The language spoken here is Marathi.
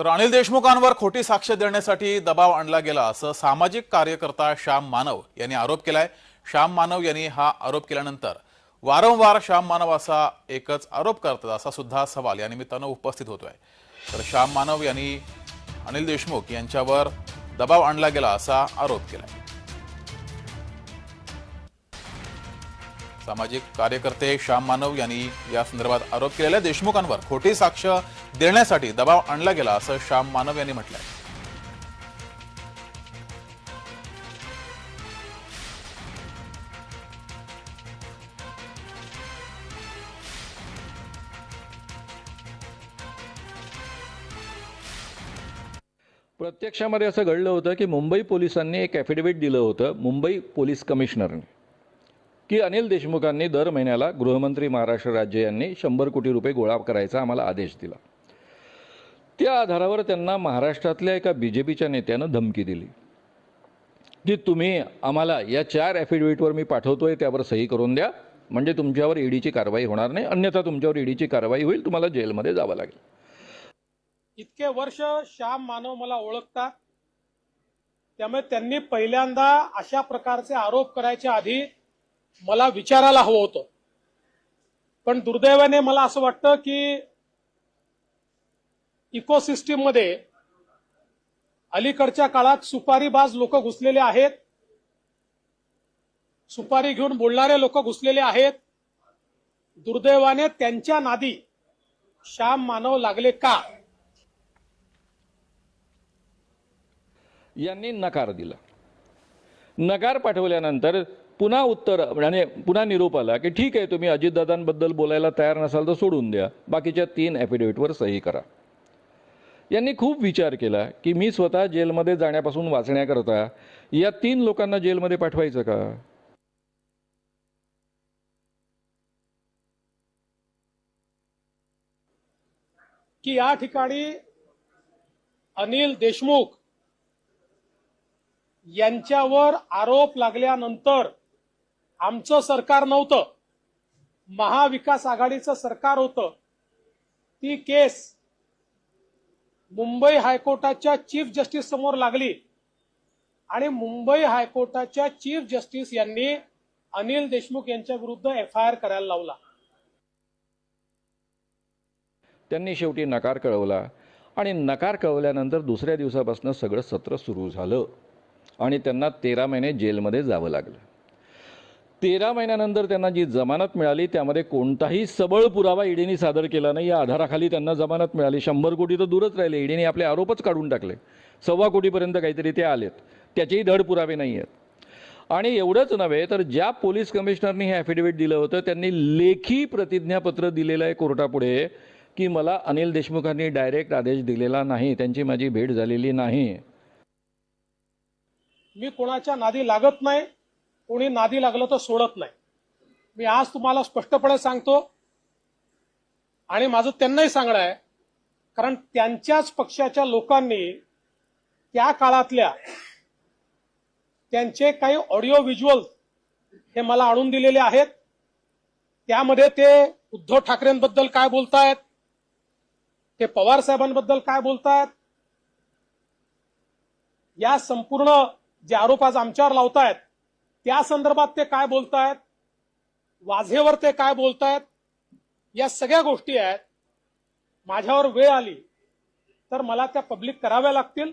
तर अनिल देशमुखांवर खोटी साक्ष देण्यासाठी दबाव आणला गेला असं सामाजिक कार्यकर्ता श्याम मानव यांनी आरोप केलाय. श्याम मानव यांनी हा आरोप केल्यानंतर वारंवार श्याम मानव असा एकच आरोप करतात असा सुद्धा सवाल या निमित्तानं उपस्थित होतोय. तर श्याम मानव यांनी अनिल देशमुख यांच्यावर दबाव आणला गेला असा आरोप केलाय. सामाजिक कार्यकर्ते श्याम मानव यांनी या संदर्भात आरोप केलेल्या देशमुखांवर खोटी साक्ष देण्यासाठी दबाव आणला गेला असं श्याम मानव यांनी म्हटलंय. प्रत्यक्षामध्ये असं घडलं होतं की मुंबई पोलिसांनी एक ॲफिडेव्हिट दिलं होतं मुंबई पोलीस कमिशनरने. की अनिल देशमुखांनी दर महिन्याला गृहमंत्री महाराष्ट्र राज्य यांनी शंभर कोटी रुपये गोळा करायचा आम्हाला आदेश दिला. त्या आधारावर त्यांना महाराष्ट्रातल्या एका बी जे पीच्या नेत्यानं धमकी दिली. की तुम्ही आम्हाला या चार ॲफिडेव्हिटवर मी पाठवतोय त्यावर सही करून द्या. म्हणजे तुमच्यावर ईडीची कारवाई होणार नाही अन्यथा तुमच्यावर ईडीची कारवाई होईल तुम्हाला जेलमध्ये जावं लागेल. इतके वर्ष श्याम मानव मला ओळखतात त्यामुळे त्यांनी पहिल्यांदा अशा प्रकारचे आरोप करायच्या आधी मला विचारायला हवं होतं. पण दुर्दैवाने मला असं वाटतं की इकोसिस्टीममध्ये अलीकडच्या काळात सुपारीबाज लोक घुसलेले आहेत. सुपारी घेऊन बोलणारे लोक घुसलेले आहेत. दुर्दैवाने त्यांच्या नादी श्याम मानव लागले का? यांनी नकार दिला. नकार पाठवल्यानंतर पुन्हा उत्तर म्हणजे पुन्हा निरोप आला की ठीक आहे तुम्ही अजितदादांबद्दल बोलायला तयार नसाल तर सोडून द्या. बाकीच्या तीन ॲफिडेव्हिटवर सही करा. यांनी खूप विचार केला की मी स्वतः जेलमध्ये जाण्यापासून वाचण्याकरता या तीन लोकांना जेलमध्ये पाठवायचं का? की या ठिकाणी अनिल देशमुख यांच्यावर आरोप लागल्यानंतर आमचं सरकार नव्हतं. महाविकास आघाडीचं सरकार होतं. ती केस मुंबई हायकोर्टाच्या चीफ जस्टिस समोर लागली. आणि मुंबई हायकोर्टाच्या चीफ जस्टिस यांनी अनिल देशमुख यांच्या विरुद्ध एफ आय आर करायला लावला. त्यांनी शेवटी नकार कळवला. आणि नकार कळवल्यानंतर दुसऱ्या दिवसापासून सगळं सत्र सुरू झालं. आणि त्यांना तेरा महिने जेलमध्ये जावं लागलं. तेरा महिन्यानंतर त्यांना जी जमानत मिळाली त्यामध्ये कोणताही सबळ पुरावा ईडीने सादर केला नाही. या आधाराखाली त्यांना जमानत मिळाली. शंभर कोटी तर दूरच राहिले. ईडीने आपले आरोपच काढून टाकले. सव्वा कोटीपर्यंत काहीतरी ते आलेत. त्याचेही धड पुरावे नाही आहेत. आणि एवढंच नव्हे तर ज्या पोलीस कमिशनरनी हे ॲफिडेव्हिट दिलं होतं त्यांनी लेखी प्रतिज्ञापत्र दिलेलं आहे कोर्टापुढे की मला अनिल देशमुखांनी डायरेक्ट आदेश दिलेला नाही. त्यांची माझी भेट झालेली नाही. मी कोणाच्या नादी लागत नाही. कोणी नादी लागलं तर सोडत नाही. मी आज तुम्हाला स्पष्टपणे सांगतो आणि माझं त्यांनाही सांगणं आहे कारण त्यांच्याच पक्षाच्या लोकांनी त्या काळातल्या त्यांचे काही ऑडिओ व्हिज्युअल हे मला आणून दिलेले आहेत. त्यामध्ये ते उद्धव ठाकरेंबद्दल काय बोलतायत ते पवार साहेबांबद्दल काय बोलतायत या संपूर्ण जे आरोप आज आमच्यावर लावतायत त्या संदर्भात ते काय बोलतायत? वाझेवर ते काय बोलतायत? या सगळ्या गोष्टी आहेत. माझ्यावर वेळ आली तर मला त्या पब्लिक कराव्या लागतील.